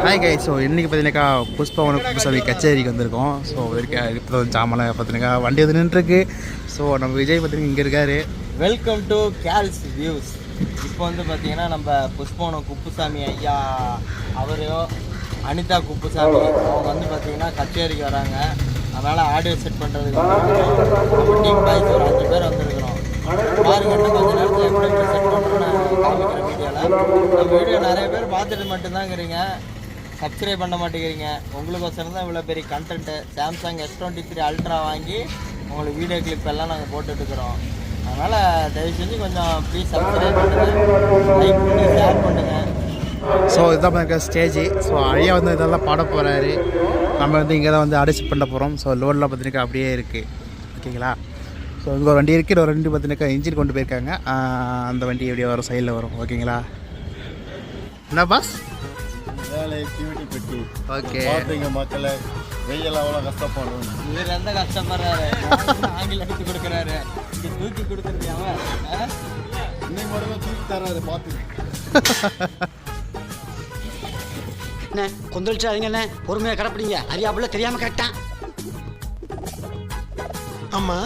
Hi guy so இன்றைக்கி பார்த்தீங்கன்னாக்கா புஷ்பவன குப்புசாமி கச்சேரிக்கு வந்திருக்கோம். ஸோ இருக்க இப்போ ஜாமெல்லாம் பார்த்தீங்கன்னா வண்டி வந்து நின்றுருக்கு. ஸோ நம்ம விஜய் பார்த்தீங்கன்னா இங்கே இருக்காரு. வெல்கம் டு கேல்ஸ் வியூஸ் இப்போ வந்து பார்த்தீங்கன்னா நம்ம புஷ்பவனம் குப்புசாமி ஐயா அவரையும் அனிதா குப்புசாமி அவங்க வந்து பார்த்தீங்கன்னா கச்சேரிக்கு வராங்க. அதனால் ஆடியோ செட் பண்ணுறதுக்கு நம்ம டீம் பாய்ஸ் ஒரு அஞ்சு பேர் வந்திருக்கிறோம். பாருங்க இன்னும் நேரத்தில் எப்படி செட் பண்ணுறோன்னு காமிக்கிற வீடியோவில் நம்ம வீடியோ நிறைய பேர் பார்த்துட்டு மட்டும்தாங்கிறீங்க. சப்ஸ்கிரைப் பண்ண மாட்டேங்கிறீங்க. உங்களுக்கோசரம் தான் இவ்வளோ பெரிய content Samsung S twenty three Ultra வாங்கி உங்களுக்கு வீடியோ கிளிப் எல்லாம் நாங்கள் போட்டுட்ருக்குறோம் அதனால் தயவு செஞ்சு கொஞ்சம் ப்ளீஸ் சப்ஸ்கிரைப் பண்ணுங்கள் லைக் பண்ணி ஷேர் பண்ணுங்கள் ஸோ இதுதான் இருக்க ஸ்டேஜ் ஸோ அழியா வந்து இதெல்லாம் பாட போகிறாரு நம்ம வந்து இங்கே தான் வந்து அடிச்சு பண்ண போகிறோம் ஸோ லோடெலாம் பார்த்தீங்கன்னா அப்படியே இருக்குது ஓகேங்களா? ஸோ இங்கே ஒரு வண்டி இருக்குது ஒரு வண்டி பார்த்தீங்கன்னா இன்ஜின் கொண்டு போயிருக்காங்க. அந்த வண்டி எப்படியே வரும் சைடில் வரும். ஓகேங்களா? என்ன பாஸ் வேலை டிவிடி பெட்டி ஓகே. பார்த்தீங்க மக்களை. வெயில் அவ்வளோ கஷ்டப்படும் இவர் எந்த கஷ்டப்படுறாரு? ஆங்கிலம் எடுத்து கொடுக்குறாரு. இங்கே தூக்கி கொடுக்குறது அவன்? இன்னைக்கு மட்டும் தூக்கி தராரு பார்த்து. அண்ணே கொந்தளிச்சாதீங்க அண்ணே பொறுமையாக கிடப்பிடிங்க. அறியாப்புல தெரியாம கேட்டான் ஆமா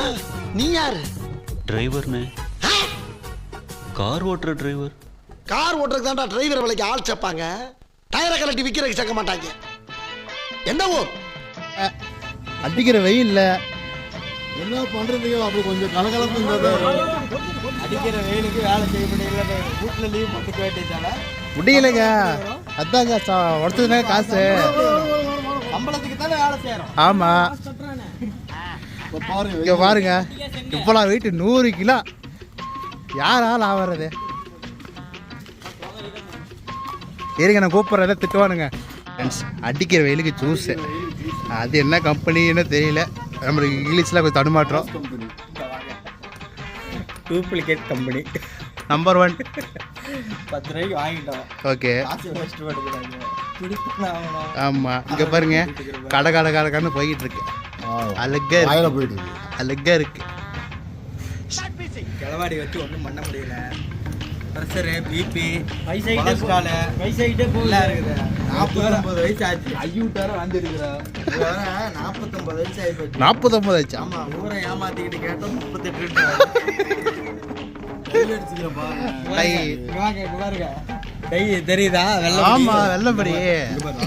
நீ யாரு? டிரைவர்னு கார் ஓட்டுற டிரைவர் கார் ஓட்டுறதுக்கு தான்டா டிரைவர் விலைக்கு ஆள் சேர்ப்பாங்க டயரை கலட்டி விற்கிறதுக்கு சேர்க்க மாட்டாங்க. எந்த ஊர்? அடிக்கிற வெயில்ல என்ன பண்ணுறதுக்கு அப்படி கொஞ்சம் கலகலப்பு இருந்தது அடிக்கிற வெயிலுக்கு வேலை செய்ய முடியல வீட்டில் லீவ் போட்டுக்க வேண்டியதானே முடியலைங்க. அதாங்க உடச்சதுனா காசு. சம்பளத்துக்கு தானே வேலை செய்கிறோம் ஆமாம் இப்போ பாருங்க இங்கே பாருங்க. இப்போலாம் வெயிட் நூறு கிலோ. யாரால் ஆவறது? இருங்க நான் கூப்பிட்றத திட்டுவானுங்க. ஃப்ரெண்ட்ஸ் அடிக்கிற வெயிலுக்கு ஜூஸு அது என்ன கம்பெனின்னு தெரியல. நம்மளுக்கு இங்கிலீஷில் கொஞ்சம் தடுமாற்றம். Company duplicate company number one பத்து ரூபாய்க்கு வாங்கிட்டோம். ஓகே ஆமாம் இங்கே பாருங்க. கடை கடை கடை கடைன்னு போய்கிட்டு இருக்கு. அழகா போயிட்டு இருக்கு. அழகா இருக்கு. கிளவாடி வச்சு ஒன்றும் பண்ண முடியல. ப்ரெஷரு பிபி கொலஸ்ட்ரால் வயசாகிட்டே போகல இருக்குது. நாற்பத்தொம்பது வயசு ஆச்சு. ஐயூட்டார வந்துருக்குறோம் நாற்பத்தொம்பது வயசு ஆகி போச்சு. நாற்பத்தொம்பது ஆச்சா ஆமாம் ஊரை ஏமாத்திக்கிட்டு கேட்டோம் முப்பத்தெட்டு டை. பாருங்க. டை தெரியுதா? வெள்ளம் ஆமாம் வெள்ளம்படி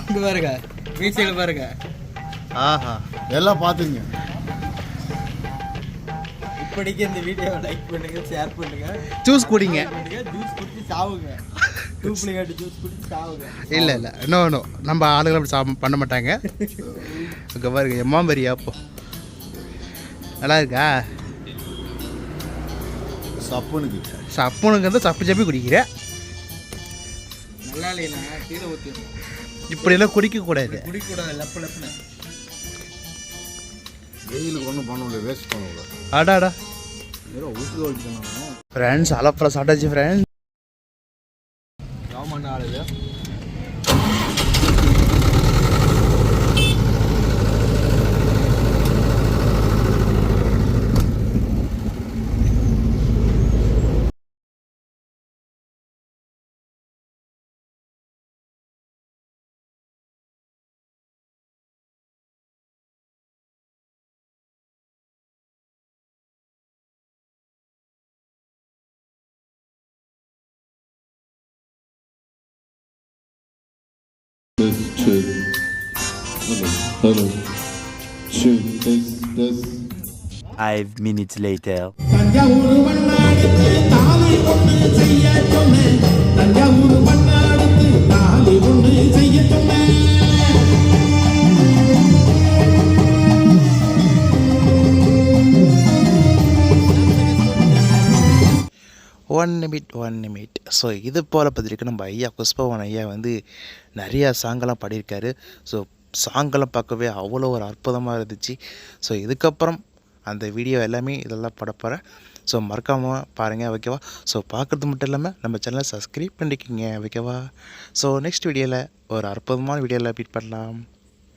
இங்க பாருங்க. வீச்சையில் பாருங்க. ஆஹா. எல்லாம் பார்த்துங்க. இப்படிக்கு இந்த வீடியோவை லைக் பண்ணுங்க ஷேர் பண்ணுங்க. ஜூஸ் குடிங்க. ஜூஸ் குடிச்சு சாவுங்க. டூப்ளிகேட் ஜூஸ் குடிச்சு சாவுங்க. இல்லை இல்லை. நோ நோ நம்ம ஆளுகள் அப்படி சாப்பிட பண்ண மாட்டாங்க. அங்கே பாருங்க எம்மா பெரியா அப்போ நல்லா இருக்கா? சப்புனுக்கு. சப்புனுக்கு வந்து சப்பு சப்பி குடிக்கிற. நல்லா இல்லையா கீழே ஊற்றிடணும் இப்படியெல்லாம் குடிக்கக்கூடாது குடிக்கூடாது லப்பு லப்புன்னு. வெயிலுக்கு ஒன்றும் பண்ண முடியாது வேஸ்ட் பண்ண முடியாது அடாடா. ஏதோ ஊற்றி வச்சுக்கணும் ஃப்ரெண்ட்ஸ் அலப்புற சாப்பிட்டாச்சு ஃப்ரெண்ட்ஸ் கவர்மெண்ட் ஆளுது Test, check. this Five minutes later. One நிமிட் one நிமிட் so இது போல் பார்த்துருக்கு நம்ம ஐயா குஷ்பவன் ஐயா வந்து நிறையா சாங்கெல்லாம் பாடியிருக்காரு. ஸோ சாங்கெல்லாம் பார்க்கவே அவ்வளோ ஒரு அற்புதமாக இருந்துச்சு. ஸோ இதுக்கப்புறம் அந்த வீடியோ எல்லாமே இதெல்லாம் படப்போகிறேன் ஸோ மறக்காமல் பாருங்கள் ஓகேவா ஸோ பார்க்குறது மட்டும் இல்லாமல் நம்ம சேனலை சப்ஸ்கிரைப் பண்ணிக்கிங்க ஓகேவா ஸோ நெக்ஸ்ட் வீடியோவில் ஒரு அற்புதமான வீடியோவில் மீட் பண்ணலாம்.